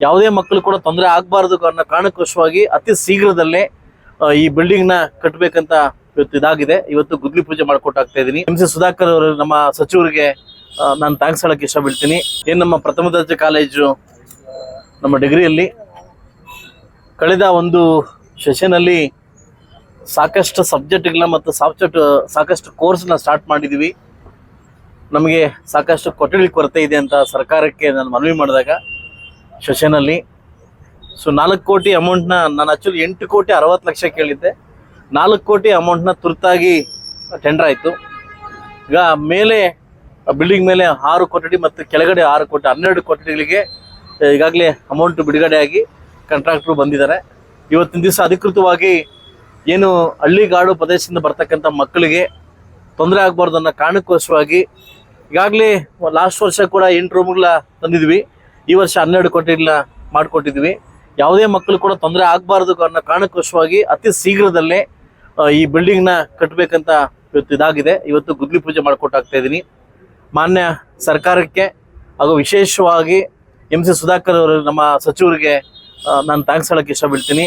ಯಾವುದೇ ಮಕ್ಕಳು ಕೂಡ ತೊಂದರೆ ಆಗಬಾರದು ಅನ್ನೋ ಕಾರಣಕ್ಕೋಸ್ಕರವಾಗಿ ಅತಿ ಶೀಘ್ರದಲ್ಲೇ ಈ ಬಿಲ್ಡಿಂಗ್ನ ಕಟ್ಟಬೇಕಂತ ಇವತ್ತು ಇದಾಗಿದೆ. ಇವತ್ತು ಗುದ್ಲಿ ಪೂಜೆ ಮಾಡ್ಕೊಟ್ಟಾಗ್ತಾ ಇದ್ದೀನಿ. ಎಂ ಸಿ ಸುಧಾಕರ್ ಅವರು ನಮ್ಮ ಸಚಿವರಿಗೆ ನಾನು ಥ್ಯಾಂಕ್ಸ್ ಹೇಳಕ್ ಇಷ್ಟಪಡ್ತೀನಿ. ಏನ್ ನಮ್ಮ ಪ್ರಥಮ ದರ್ಜೆ ಕಾಲೇಜು ನಮ್ಮ ಡಿಗ್ರಿಯಲ್ಲಿ ಕಳೆದ ಒಂದು ಸೆಷನಲ್ಲಿ ಸಾಕಷ್ಟು ಸಬ್ಜೆಕ್ಟ್ಗಳನ್ನ ಮತ್ತು ಸಾಬ್ಜೆಕ್ಟ್ ಸಾಕಷ್ಟು ಕೋರ್ಸ್ನ ಸ್ಟಾರ್ಟ್ ಮಾಡಿದ್ದೀವಿ ನಮಗೆ ಸಾಕಷ್ಟು ಕೊಠಡಿ ಕೊರತೆ ಇದೆ ಅಂತ ಸರ್ಕಾರಕ್ಕೆ ನಾನು ಮನವಿ ಮಾಡಿದಾಗ ಸೆಷನಲ್ಲಿ ಸೊ ನಾಲ್ಕು ಕೋಟಿ ಅಮೌಂಟ್ನ ನಾನು ಆ್ಯಕ್ಚುಲಿ ಎಂಟು ಕೋಟಿ ಅರವತ್ತು ಲಕ್ಷ ಕೇಳಿದ್ದೆ. ನಾಲ್ಕು ಕೋಟಿ ಅಮೌಂಟ್ನ ತುರ್ತಾಗಿ ಟೆಂಡರ್ ಆಯಿತು. ಈಗ ಮೇಲೆ ಬಿಲ್ಡಿಂಗ್ ಮೇಲೆ ಆರು ಕೊಠಡಿ ಮತ್ತು ಕೆಳಗಡೆ ಆರು ಕೋಟಿ, ಹನ್ನೆರಡು ಕೊಠಡಿಗಳಿಗೆ ಈಗಾಗಲೇ ಅಮೌಂಟ್ ಬಿಡುಗಡೆಯಾಗಿ ಕಾಂಟ್ರಾಕ್ಟ್ರು ಬಂದಿದ್ದಾರೆ. ಇವತ್ತಿನ ದಿವಸ ಅಧಿಕೃತವಾಗಿ ಏನು ಹಳ್ಳಿಗಾಡು ಪ್ರದೇಶದಿಂದ ಬರ್ತಕ್ಕಂಥ ಮಕ್ಕಳಿಗೆ ತೊಂದರೆ ಆಗಬಾರ್ದು ಅನ್ನೋ ಕಾರಣಕ್ಕೋಸ್ಕರವಾಗಿ ಈಗಾಗಲೇ ಲಾಸ್ಟ್ ವರ್ಷ ಕೂಡ ಎಂಟು ರೂಮ್ಗಳ ತಂದಿದ್ವಿ. ಈ ವರ್ಷ ಹನ್ನೆರಡು ಕೊಠಡಿಗಳನ್ನ ಮಾಡಿಕೊಟ್ಟಿದ್ವಿ. ಯಾವುದೇ ಮಕ್ಕಳು ಕೂಡ ತೊಂದರೆ ಆಗಬಾರ್ದು ಅನ್ನೋ ಕಾರಣಕ್ಕೋಸ್ಕರವಾಗಿ ಅತಿ ಶೀಘ್ರದಲ್ಲೇ ಈ ಬಿಲ್ಡಿಂಗ್ನ ಕಟ್ಟಬೇಕಂತ ಇವತ್ತು ಇದಾಗಿದೆ. ಇವತ್ತು ಗುದ್ಲಿ ಪೂಜೆ ಮಾಡಿಕೊಟ್ಟಾಗ್ತಾ ಇದ್ದೀನಿ ಮಾನ್ಯ ಸರ್ಕಾರಕ್ಕೆ ಹಾಗೂ ವಿಶೇಷವಾಗಿ ಎಂ ಸಿ ಸುಧಾಕರ್ ಅವರು ನಮ್ಮ ಸಚಿವರಿಗೆ ನಾನು ಥ್ಯಾಂಕ್ಸ್ ಹೇಳಕ್ಕೆ ಇಷ್ಟಪಡ್ತೀನಿ.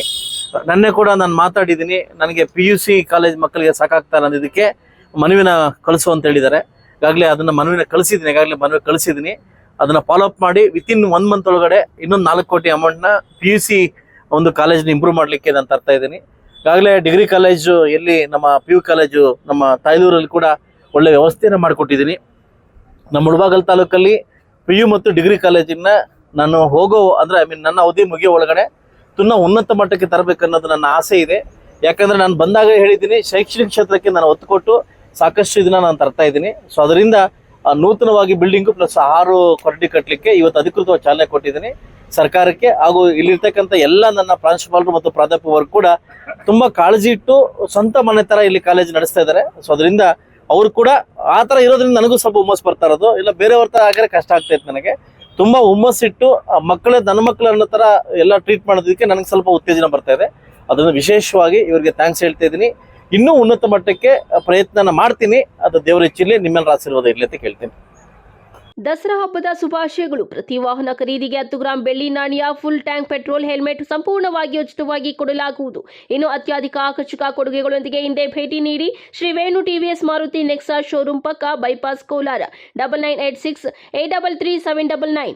ನನ್ನೆ ಕೂಡ ನಾನು ಮಾತಾಡಿದ್ದೀನಿ ನನಗೆ ಪಿ ಯು ಸಿ ಕಾಲೇಜ್ ಮಕ್ಕಳಿಗೆ ಸಾಕಾಗ್ತಾ ಅನ್ನೋದಕ್ಕೆ ಮನವಿನ ಕಳಿಸು ಅಂತ ಹೇಳಿದ್ದಾರೆ. ಈಗಾಗಲೇ ಅದನ್ನು ಮನವಿನ ಕಳಿಸಿದ್ದೀನಿ. ಈಗಾಗಲೇ ಮನವಿ ಕಳಿಸಿದ್ದೀನಿ. ಅದನ್ನ ಫಾಲೋ ಅಪ್ ಮಾಡಿ ವಿತಿನ್ ಒನ್ ಮಂತ್ ಒಳಗಡೆ ಇನ್ನೊಂದು ನಾಲ್ಕು ಕೋಟಿ ಅಮೌಂಟ್ನ ಪಿ ಯು ಸಿ ಒಂದು ಕಾಲೇಜ್ನ ಇಂಪ್ರೂವ್ ಮಾಡಲಿಕ್ಕೆ ನಾನು ತರ್ತಾ ಇದ್ದೀನಿ. ಈಗಾಗಲೇ ಡಿಗ್ರಿ ಕಾಲೇಜು ಎಲ್ಲಿ ನಮ್ಮ ಪಿ ಯು ಕಾಲೇಜು ನಮ್ಮ ತಾಯ್ದೂರಲ್ಲಿ ಕೂಡ ಒಳ್ಳೆ ವ್ಯವಸ್ಥೆಯನ್ನು ಮಾಡಿಕೊಟ್ಟಿದ್ದೀನಿ. ನಮ್ಮ ಮುಳಬಾಗಲ್ ತಾಲೂಕಲ್ಲಿ ಪಿ ಯು ಮತ್ತು ಡಿಗ್ರಿ ಕಾಲೇಜಿನ ನಾನು ಹೋಗೋ, ಅಂದ್ರೆ ಐ ಮೀನ್ ನನ್ನ ಅವಧಿ ಮುಗಿಯೋ ಒಳಗಡೆ ತುನ್ನ ಉನ್ನತ ಮಟ್ಟಕ್ಕೆ ತರಬೇಕನ್ನೋದು ನನ್ನ ಆಸೆ ಇದೆ. ಯಾಕಂದರೆ ನಾನು ಬಂದಾಗ ಹೇಳಿದ್ದೀನಿ, ಶೈಕ್ಷಣಿಕ ಕ್ಷೇತ್ರಕ್ಕೆ ನಾನು ಒತ್ತು ಕೊಟ್ಟು ಸಾಕಷ್ಟು ಇದನ್ನ ನಾನು ತರ್ತಾ ಇದ್ದೀನಿ. ಸೊ ಅದರಿಂದ ನೂತನವಾಗಿ ಬಿಲ್ಡಿಂಗು ಪ್ಲಸ್ ಆರು ಕೊಠಡಿ ಕಟ್ಟಲಿಕ್ಕೆ ಇವತ್ತು ಅಧಿಕೃತವಾಗಿ ಚಾಲನೆ ಕೊಟ್ಟಿದ್ದೀನಿ. ಸರ್ಕಾರಕ್ಕೆ ಹಾಗೂ ಇಲ್ಲಿರ್ತಕ್ಕಂಥ ಎಲ್ಲ ನನ್ನ ಪ್ರಾಂಶುಪಾಲರು ಮತ್ತು ಪ್ರಾಧ್ಯಾಪಕರು ಕೂಡ ತುಂಬಾ ಕಾಳಜಿ ಇಟ್ಟು ಸ್ವಂತ ಮನೆ ತರ ಇಲ್ಲಿ ಕಾಲೇಜ್ ನಡೆಸ್ತಾ ಇದ್ದಾರೆ. ಸೊ ಅದರಿಂದ ಅವರು ಕೂಡ ಆ ಥರ ಇರೋದ್ರಿಂದ ನನಗೂ ಸ್ವಲ್ಪ ಹುಮ್ಮಸ್ ಬರ್ತಾ ಇರೋದು. ಇಲ್ಲ, ಬೇರೆಯವ್ರ ಥರ ಆಗಿದ್ರೆ ಕಷ್ಟ ಆಗ್ತಾ ಇತ್ತು ನನಗೆ. ತುಂಬಾ ಹುಮ್ಮಸ್ಸಿಟ್ಟು ಮಕ್ಕಳೇ ನನ್ನ ಮಕ್ಕಳು ಅನ್ನೋ ತರ ಎಲ್ಲ ಟ್ರೀಟ್ ಮಾಡೋದಕ್ಕೆ ನನಗೆ ಸ್ವಲ್ಪ ಉತ್ತೇಜನ ಬರ್ತಾ ಇದೆ. ಅದನ್ನು ವಿಶೇಷವಾಗಿ ಇವರಿಗೆ ಥ್ಯಾಂಕ್ಸ್ ಹೇಳ್ತಾ ಇದ್ದೀನಿ. ಇನ್ನೂ ಉನ್ನತ ಮಟ್ಟಕ್ಕೆ ಪ್ರಯತ್ನ ಮಾಡ್ತೀನಿ. ಅದು ದೇವರ ನಿಮ್ಮೆಲ್ಲರ ಆಶೀರ್ವಾದ ಇರಲಿ ಅಂತ ಕೇಳ್ತೀನಿ. ದಸರಾ ಹಬ್ಬದ ಶುಭಾಶಯಗಳು. ಪ್ರತಿ ವಾಹನ ಖರೀದಿಗೆ ಹತ್ತು ಗ್ರಾಂ ಬೆಳ್ಳಿ ನಾಣ್ಯ ಫುಲ್ ಟ್ಯಾಂಕ್ ಪೆಟ್ರೋಲ್ ಹೆಲ್ಮೆಟ್ ಸಂಪೂರ್ಣವಾಗಿ ಉಚಿತವಾಗಿ ಕೊಡಲಾಗುವುದು. ಇನ್ನು ಅತ್ಯಧಿಕ ಆಕರ್ಷಕ ಕೊಡುಗೆಗಳೊಂದಿಗೆ ಹಿಂದೆ ಭೇಟಿ ನೀಡಿ Shri Venu TVS Maruti Nexa showroom ಪಕ್ಕ bypass Kolar double nine eight six eight double three seven double nine